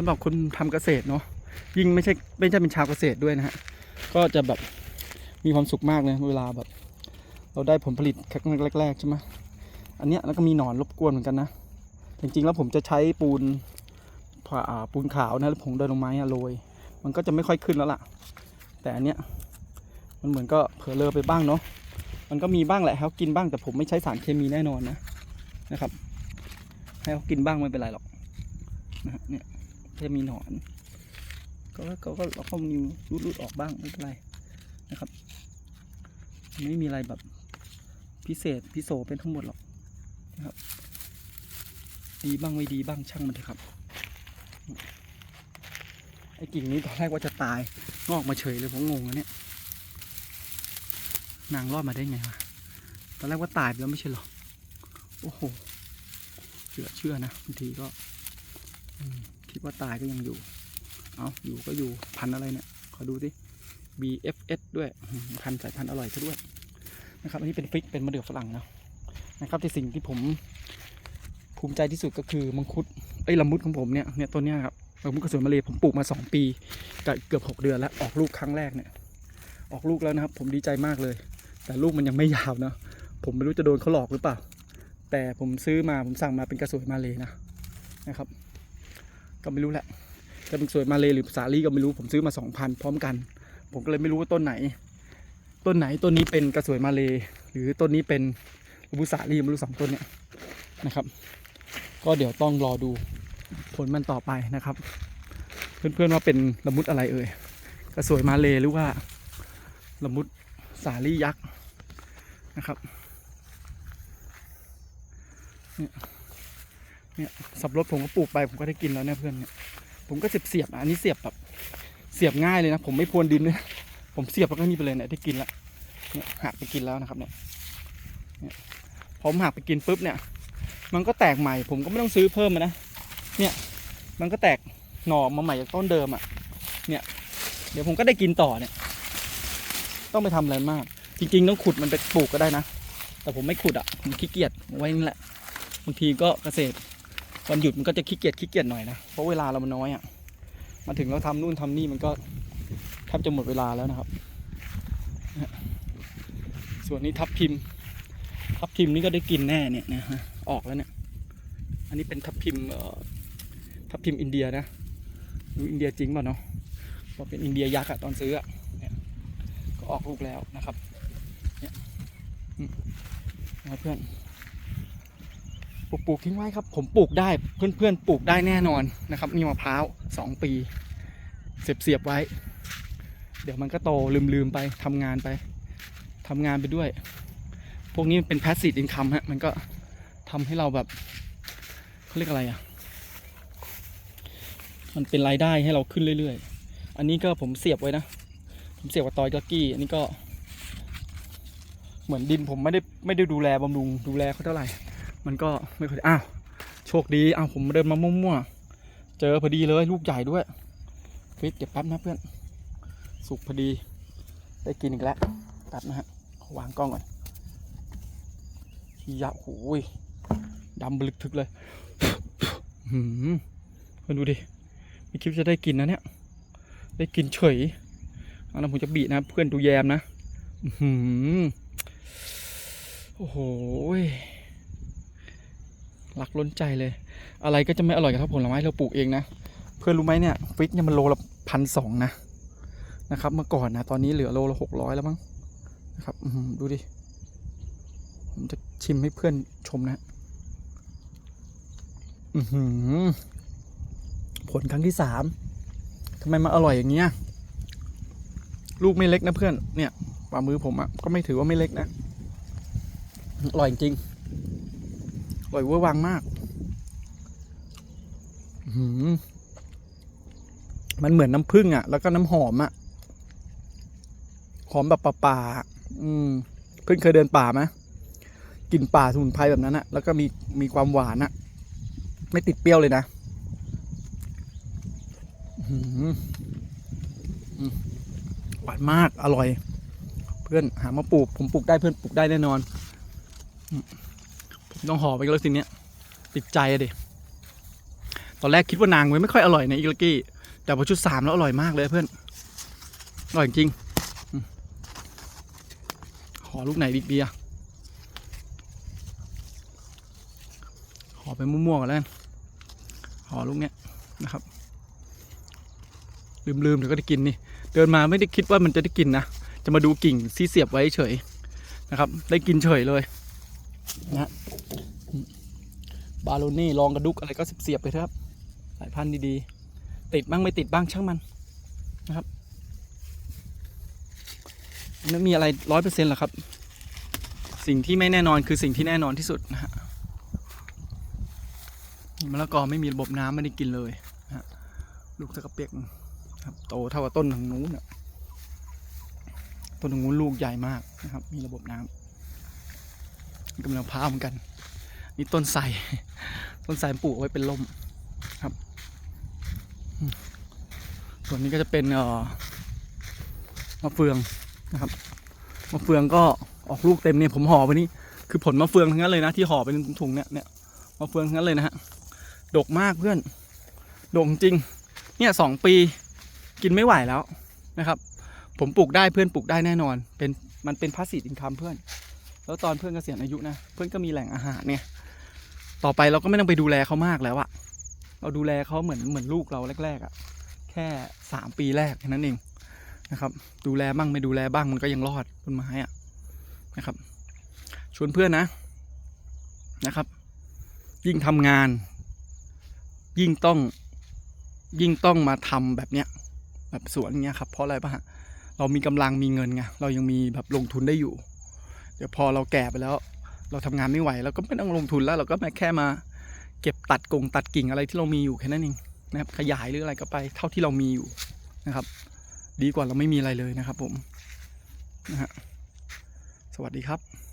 สำหรับคนทำเกษตรเนาะยิ่งไม่ใช่ไม่ใช่เป็นชาวเกษตรด้วยนะฮะก็จะแบบมีความสุขมากเลยเวลาแบบ เราได้ผลผลิตครั้งแรกๆใช่ไหมอันเนี้ยแล้วก็มีหนอนรบกวนเหมือนกันนะจริงๆแล้วผมจะใช้ปูนผ่าปูนขาวนะแล้วผงเดินลงไม้อะโรยมันก็จะไม่ค่อยขึ้นแล้วล่ะ แต่อันเนี้ยมันเหมือนก็เผลอเลอไปบ้างเนาะมันก็มีบ้างแหละให้เขากินบ้างแต่ผมไม่ใช้สารเคมีแน่นอนนะนะครับ ให้เขากินบ้างไม่เป็นไรหรอกนะฮะเนี่ย จะมีหนอน ก็ก็ก็เราก็มีรูดรูดออกบ้างไม่เป็นไรนะครับ ไม่มีอะไรแบบพิเศษพิโสเป็นทั้งหมดหรอกนะครับ ดีบ้างไม่ดีบ้างช่างมันเถอะครับไอ้กิ่งนี้ตอนแรกว่าจะตายงอกมาเฉยเลยผมงงนะเนี่ยนางรอดมาได้ไงวะตอนแรกว่าตายไปแล้วไม่ใช่หรอโอ้โหเชื่อเชื่อนะบางทีก็ อืม คิดว่าตายก็ยังอยู่ เอาอยู่ก็อยู่พันอะไรเนี่ย ขอดูสิ BFS ด้วยพันสายพันธุ์อร่อยซะด้วยนะครับ อันนี้เป็นฟิกเป็นมะเดื่อฝรั่งนะนะครับที่สิ่งที่ผมภูมิใจที่สุดก็คือมังคุดไอ้ละมุดของผมเนี่ยเนี่ยต้นเนี้ยครับละมุดกระสุนมาเลยผมปลูกมา 2 ปีกับเกือบ 6 เดือนแล้วออกลูกครั้งแรกเนี่ยออกลูกแล้วนะครับ ผมดีใจมากเลย แต่ลูกมันยังไม่ยาวนะผมไม่รู้จะโดนเขาหลอกหรือเปล่า แต่ผมซื้อมาผมสั่งมาเป็นกระสวยมาเลยนะนะครับ ก็ไม่รู้แหละจะเป็นกระสวยมาเลยหรือสาลี่ก็ไม่รู้ผมซื้อมาสองพันพร้อมกัน ผมก็เลยไม่รู้ว่าต้นไหน ต้นไหนต้นนี้เป็นกระสวยมาเลยหรือต้นนี้เป็นลูบุสาลี่ไม่รู้สองต้นเนี่ยนะครับ ก็เดี๋ยวต้องรอดูผลมันต่อไปนะครับ เพื่อนๆว่าเป็นละมุดอะไรเอ่ยกระสวยมาเลยหรือว่าละมุดสาลี่ยักษ์นะครับเนี่ย เนี่ยสับปะรดผมก็ปลูกไปผมก็ได้กินแล้วเนี่ยเพื่อนเนี่ยผมก็เสียบเสียบอันนี้เสียบแบบเสียบง่ายเลยนะ ผมไม่พรวนดินด้วยผมเสียบแล้วก็นี่ไปเลยเนี่ยได้กินแล้วเนี่ยหักไปกินแล้วนะครับเนี่ยพอผมหักไปกินปุ๊บเนี่ย มันก็แตกใหม่ ผมก็ไม่ต้องซื้อเพิ่มนะเนี่ย มันก็แตกหน่อมาใหม่จากต้นเดิมอะ เนี่ย เดี๋ยวผมก็ได้กินต่อเนี่ย ต้องไปทำอะไรมาก จริง ๆ ต้องขุดมันไปปลูกก็ได้นะ แต่ผมไม่ขุดอะ ผมขี้เกียจไว้นี่แหละ บางทีก็เกษตร วันหยุดมันก็จะขี้เกียจขี้เกียจหน่อยนะ เพราะเวลาเรามันน้อยอะ มาถึงเราทำนู่นทำนี่มันก็แทบจะหมดเวลาแล้วนะครับ ส่วนนี้ทับทิม ทับทิมนี่ก็ได้กินแน่เนี่ยนะฮะ ออกแล้วเนี่ย อันนี้เป็นทับทิมทับทิมอินเดียนะดูอินเดียจริงเปล่ะเนาะว่าเป็นอินเดียยักษ์อะตอนซื้ออะเนี่ยก็ออกลูกแล้วนะครับ เนี่ยนะเพื่อน ปลูกปลูกทิ้งไว้ครับ ผมปลูกได้เพื่อนๆปลูกได้แน่นอนนะครับนี่มะพร้าวสองปีเสียบเสียบๆไว้ เดี๋ยวมันก็โตลืมๆไปทำงานไปทำงานไปด้วย พวกนี้มันเป็น passive income ฮะมันก็ทำให้เราแบบเขาเรียกอะไรอะ มันเป็นรายได้ให้เราขึ้นเรื่อยๆ อันนี้ก็ผมเสียบไว้นะ ผมเสียบกับตอยกักกี้ อันนี้ก็ เหมือนดินผมไม่ได้ไม่ได้ดูแลบำรุงดูแลเขาเท่าไหร่ มันก็ไม่ค่อยอ้าวโชคดีอ้าวผมเดินมามั่วๆเจอพอดีเลยลูกใหญ่ด้วยฟิตเดี๋ยวแป๊บนะเพื่อน สุกพอดี ได้กินอีกแล้วแป๊บนะฮะวางกล้องก่อนยะโอ้ยดำบลึกทึกเลยหืมเพื่อนดูดิม่คิดว่าจะได้กินนะเนี่ย ได้กินเฉยเอาแล้วผมจะบีนะ เพื่อนดูแยมนะหืมโอ้โห รักล้นใจเลย อะไรก็จะไม่อร่อยกับถ้าผลไม้เราปลูกเองนะ เพื่อนรู้ไหมเนี่ยฟิกเนี่ยมันโลละพันสองนะนะครับ เมื่อก่อนนะตอนนี้เหลือโลละหกร้อยแล้วมั้งนะครับดูดิผมจะชิมให้เพื่อนชมนะอือหือผลครั้งที่สามทำไมมาอร่อยอย่างเงี้ยลูกไม่เล็กนะเพื่อนเนี่ยฝ่ามือผมอะ่ะก็ไม่ถือว่าไม่เล็กนะอร่อยจริง อร่อยเวอร์วังมากหือมันเหมือนน้ำผึ้งอะ่ะ แล้วก็น้ำหอมอะ่ะ หอมแบบป่าๆอืม เพื่อนเคยเดินป่าไหมกลิ่นป่าสมุนไพรแบบนั้นอะแล้วก็มีมีความหวานอะไม่ติดเปรี้ยวเลยนะอื้อหืมหวานมากอร่อย เพื่อนหามาปลูก ผมปลูกได้เพื่อนปลูกได้แน่นอน ต้องห่อไปแล้วสิเนี้ยติดใจอะดิตอนแรกคิดว่านางไว้ไม่ค่อยอร่อยนะอีกกี้ แต่พอชุดสามแล้วอร่อยมากเลยเพื่อน อร่อยจริงอืมขอลูกไหนบิ๊กเบียร์ขอไปมั่วๆกันแล้วกันขอลูกเนี้ยนะครับ ลืมๆเดี๋ยวก็ได้กินนี่ เดินมาไม่ได้คิดว่ามันจะได้กินนะ จะมาดูกิ่งที่เสียบไว้เฉยนะครับ ได้กินเฉยเลย นะบาโลนี่ลองกระดุกอะไรก็เสียบไปครับสายพันธุ์ดีๆ ติดบ้างไม่ติดบ้างช่างมันนะครับไม่มีอะไรร้อยเปอร์เซ็นต์หรอกครับ สิ่งที่ไม่แน่นอนคือสิ่งที่แน่นอนที่สุดนะฮะมะละกอไม่มีระบบน้ำไม่ได้กินเลยนะฮะลูกตะกระเปียกครับโตเท่ากับต้นทางนู้นน่ะต้นทางนู้นลูกใหญ่มากนะครับ มีระบบน้ำ กำลังพร้าวเหมือนกัน นี่ต้นไทรต้นไทรปลูกไว้เป็นร่มส่วนนี้ก็จะเป็นเอ่อมะเฟืองนะครับมะเฟืองก็ออกลูกเต็มเนี่ยผมห่อไปนี่คือผลมะเฟืองทั้งนั้นเลยนะที่ห่อเป็นถุงเนี่ยเนี่ยมะเฟืองทั้งนั้นเลยนะฮะดกมากเพื่อนดกจริง เนี่ยสองปีกินไม่ไหวแล้วนะครับ ผมปลูกได้เพื่อนปลูกได้แน่นอน เป็นมันเป็นพาสซีฟอินคัมเพื่อน แล้วตอนเพื่อนเกษียณอายุนะ เพื่อนก็มีแหล่งอาหารเนี่ย ต่อไปเราก็ไม่ต้องไปดูแลเขามากแล้วอะเราดูแลเขาเหมือนเหมือนลูกเราแรกๆอะแค่สามปีแรกแค่นั้นเองนะครับ ดูแลบ้างไม่ดูแลบ้างมันก็ยังรอดต้นไม้อะนะครับ ชวนเพื่อนนะนะครับ ยิ่งทำงาน ยิ่งต้องยิ่งต้องมาทำแบบเนี้ยแบบสวนเงี้ยครับเพราะอะไรปะฮะเรามีกำลังมีเงินไงเรายังมีแบบลงทุนได้อยู่ เดี๋ยวพอเราแก่ไปแล้ว เราทำงานไม่ไหวเราก็ไม่ต้องลงทุนแล้ว เราก็แค่มาเก็บตัดกงตัดกิ่งอะไรที่เรามีอยู่แค่นั้นเองนะครับขยายหรืออะไรก็ไปเท่าที่เรามีอยู่นะครับ ดีกว่าเราไม่มีอะไรเลยนะครับผมนะฮะสวัสดีครับ